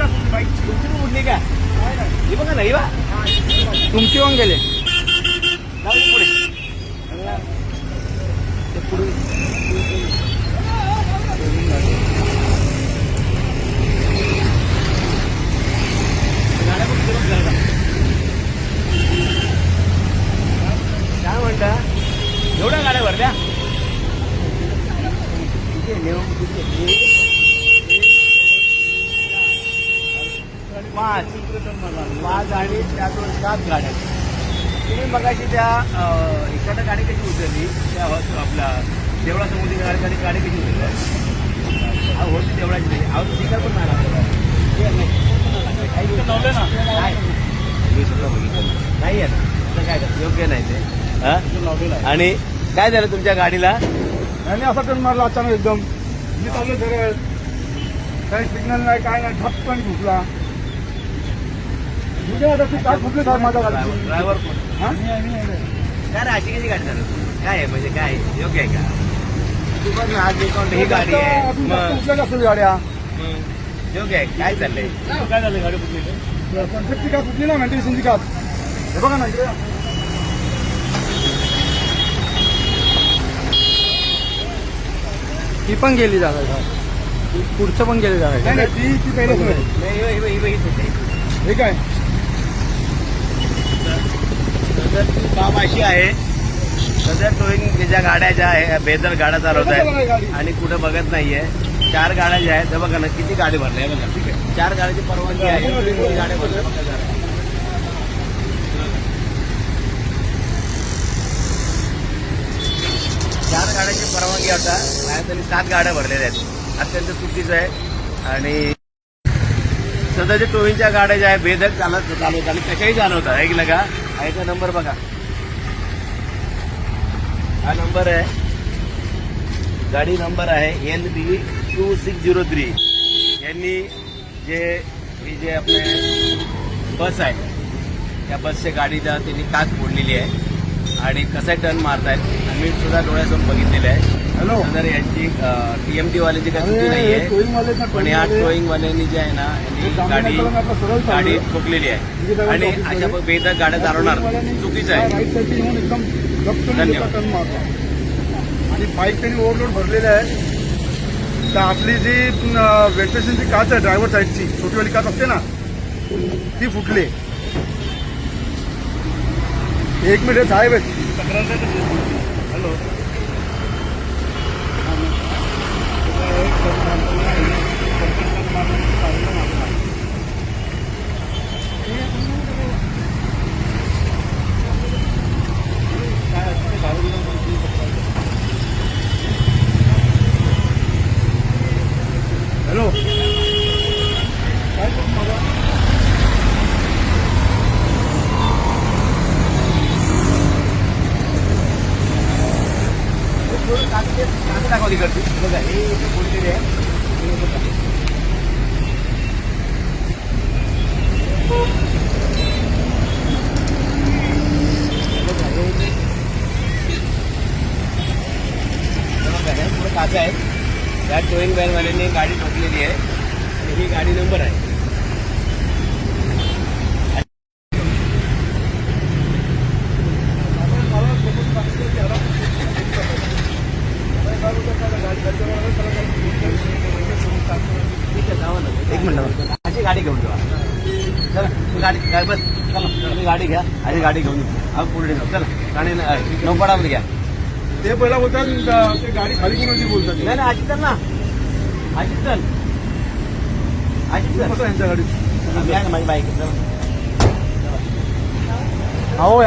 का तुमची पण का ही बघा नाही होऊन गेले जाऊ दे पुढे ते काय म्हणता एवढ्या गाड्या भरल्या? ठीक आहे पाच पाच आणि त्यातून सात गाड्या. तुम्ही मगाशी त्या इकडनं गाडी कशी उतरली त्या हॉस- आपल्या देवळासमोरची गाडी गाडी कशी उतरली हा होती देवळाची नाही अहो शिकार पण नाही लागला. हे नाही. काही दिवस नव्हते ना? नाही. मी सुद्धा बघितलं नाही. आहे. काय योग्य नाही ते. हा? आणि काय झालं तुमच्या गाडीला? आणि असा टर्न मारला अचानक एकदम. मी चाललो सरळ काही सिग्नल नाही काय नाही. ठप पण घुसला म्हणजे आता ती काय फुटली साहेब माझ्या गाडीची ड्रायव्हर कोण? हा? काय अशी कशी गाडी चालवतो काय आहे म्हणजे काय? योग्य आहे का? तू बघ ना आज ही गाडी आहे. मग? गाड्या? मग? योग्य आहे. काय चाललंय? काय झालं गाडी कुठली कन्सेप्टची का? ना मेंटेन्सची का हे बघा ना इकडे. ती पण गेली जागा. पुढचं पण गेली जागा. नाही ती ती पहिलेच नाही नाही ही- ही- ही- काय? सदर ती बाब अशी आहे. सदर टोईंग ज्या गाड्या ज्या आहे बेदर गाड्या चालवत आहेत. आणि कुठं बघत नाहीये. चार गाड्या ज्या आहेत बघा ना किती गाडी भरल्या बघा. ठीक आहे. चार गाड्याची परवानगी आहे. गाड्या भरल्या बघा. चार गाड्याची परवानगी होता माझ्या तरी सात गाड्या भरलेल्या आहेत. अत्यंत चुकीचं आहे. आणि सध्याच्या टोईंगच्या गाड्या ज्या आहेत बेधक चालत चालवतात आणि कशाही चालवतात ऐकलं का? आहे का नंबर बघा. हा नंबर आहे. गाडी नंबर आहे L B two six zero three. यांनी जे ही जे आपले बस आहे त्या बसच्या गाडीचा त्यांनी काच फोडलेली आहे. आणि कसा टर्न मारतायत आम्ही सुद्धा डोळ्यासमोर बघितलेलं आहे. तर यांची टी एम टी वाल्याची काही चुकी नाही आहे पण या टोईंग वाल्यांनी जे आहे ना यांनी गाडी गाडी ठोकलेली आहे आणि अशा बेदक गाड्या चालवणार चुकीचं आहे. धन्यवाद. आणि बाईक त्यांनी ओव्हरलोड भरलेले आहे. तर आपली जी वेस्टेशनची काच आहे ड्रायव्हर साईडची छोटीवाली काच असते ना ती फुटली. एक मिनिट साहेब. आहेत हॅलो हॅलो काय करू माझा काच दाखवा तिकडची बघा हे इथे फोडलेली आहे हे बघा. बघा, हे इथे- हे बघा, हे पुढे काचा आहे या टोईंग व्हॅनवाल्यांनी गाडी ठोकलेली आहे ही। गाडी नंबर आहे एक मिनिट अशी गाडी घेऊन जावा चला गाडी बस, चला गाडी घ्या अशी गाडी घेऊन पुढे चला आणि नौपाडामध्ये घ्या। ते पहिला बोलतात ते गाडी खाली कोणाची बोलतात नाही नाही अजित चल ना. अजित चल अजित चल कसं यांच्या गाडीत? माझी बाईक अहो